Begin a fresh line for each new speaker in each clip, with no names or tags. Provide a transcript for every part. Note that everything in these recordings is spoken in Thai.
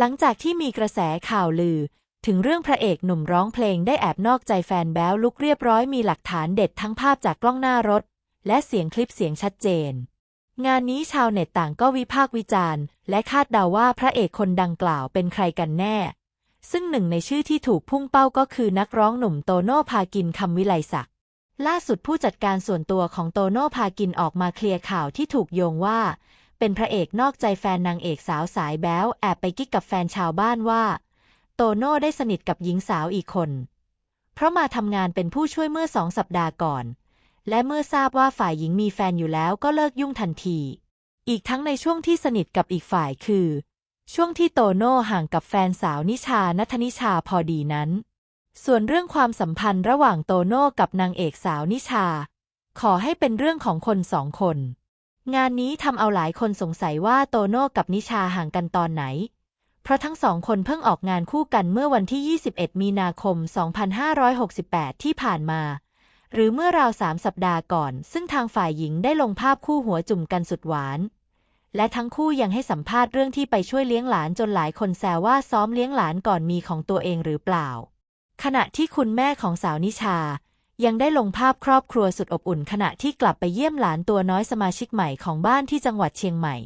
หลังจากที่มีกระแสข่าวลือ ถึงเรื่องพระเอกหนุ่มร้องเพลงได้แอบนอกใจแฟนแบ้วลุกเรียบร้อยมีหลักฐานเด็ดทั้งภาพจากกล้องหน้ารถ และเสียงคลิปเสียงชัดเจน งานนี้ชาวเน็ตต่างก็วิพากษ์วิจารณ์ และคาดเดาว่าพระเอกคนดังกล่าวเป็นใครกันแน่ ซึ่งหนึ่งในชื่อที่ถูกพุ่งเป้าก็คือนักร้องหนุ่มโตโน่พากินคำวิไลศักดิ์ล่าสุดผู้จัดการส่วนตัวของโตโน่พากินออกมาเคลียร์ข่าวที่ถูกโยงว่า เป็นพระเอกนอกใจแฟนนางเอกสาวสายแบ๊วแอบไปกิ๊กกับแฟนชาวบ้านว่า โตโน่ได้สนิทกับหญิงสาวอีกคน เพราะมาทำงานเป็นผู้ช่วยเมื่อสองสัปดาห์ก่อน และเมื่อทราบว่าฝ่ายหญิงมีแฟนอยู่แล้วก็เลิกยุ่งทันที อีกทั้งในช่วงที่สนิทกับอีกฝ่ายคือ ช่วงที่โตโน่ห่างกับแฟนสาวนิชานัทนิชาพอดีนั้น ส่วนเรื่องความสัมพันธ์ระหว่างโตโน่กับนางเอกสาวนิชา ขอให้เป็นเรื่องของคนสองคน งานนี้ทำเอาหลายคนสงสัยว่าโตโน่กับนิชาห่างกันตอนไหน เพราะทั้งสองคนเพิ่งออกงานคู่กันเมื่อวันที่ 21 มีนาคม 2568 ที่ผ่านมา หรือเมื่อราวสามสัปดาห์ก่อน ซึ่งทางฝ่ายหญิงได้ลงภาพคู่หัวจุ่มกันสุดหวาน และทั้งคู่ยังให้สัมภาษณ์เรื่องที่ไปช่วยเลี้ยงหลานจนหลายคนแซวว่าซ้อมเลี้ยงหลานก่อนมีของตัวเองหรือเปล่า ขณะที่คุณแม่ของสาวนิชา ยังได้ลงภาพครอบครัวสุดอบอุ่นขณะที่กลับไปเยี่ยมหลานตัวน้อยสมาชิกใหม่ของบ้านที่จังหวัดเชียงใหม่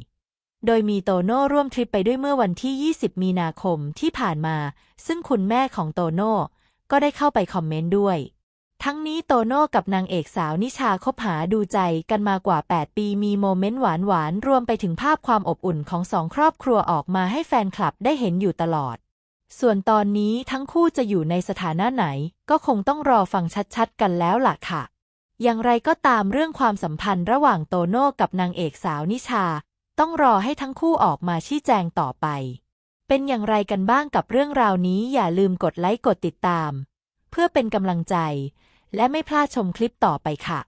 โดยมีโตโน่ร่วมทริปไปด้วยเมื่อวันที่ 20 มีนาคมที่ผ่านมา ซึ่งคุณแม่ของโตโน่ก็ได้เข้าไปคอมเมนต์ด้วย ทั้งนี้โตโน่กับนางเอกสาวนิชาคบหาดูใจกันมากว่า 8 ปีมีโมเมนต์หวานๆรวมไปถึงภาพความอบอุ่นของสองครอบครัวออกมาให้แฟนคลับได้เห็นอยู่ตลอด ส่วนตอนนี้ทั้งคู่จะอยู่ในสถานะไหน ก็คงต้องรอฟังชัดๆ กันแล้วล่ะค่ะ อย่างไรก็ตามเรื่องความสัมพันธ์ระหว่างโตโน่กับนางเอกสาวนิชา ต้องรอให้ทั้งคู่ออกมาชี้แจงต่อไป เป็นอย่างไรกันบ้างกับเรื่องราวนี้อย่าลืมกดไลค์กดติดตาม เพื่อเป็นกำลังใจ และไม่พลาดชมคลิปต่อไปค่ะ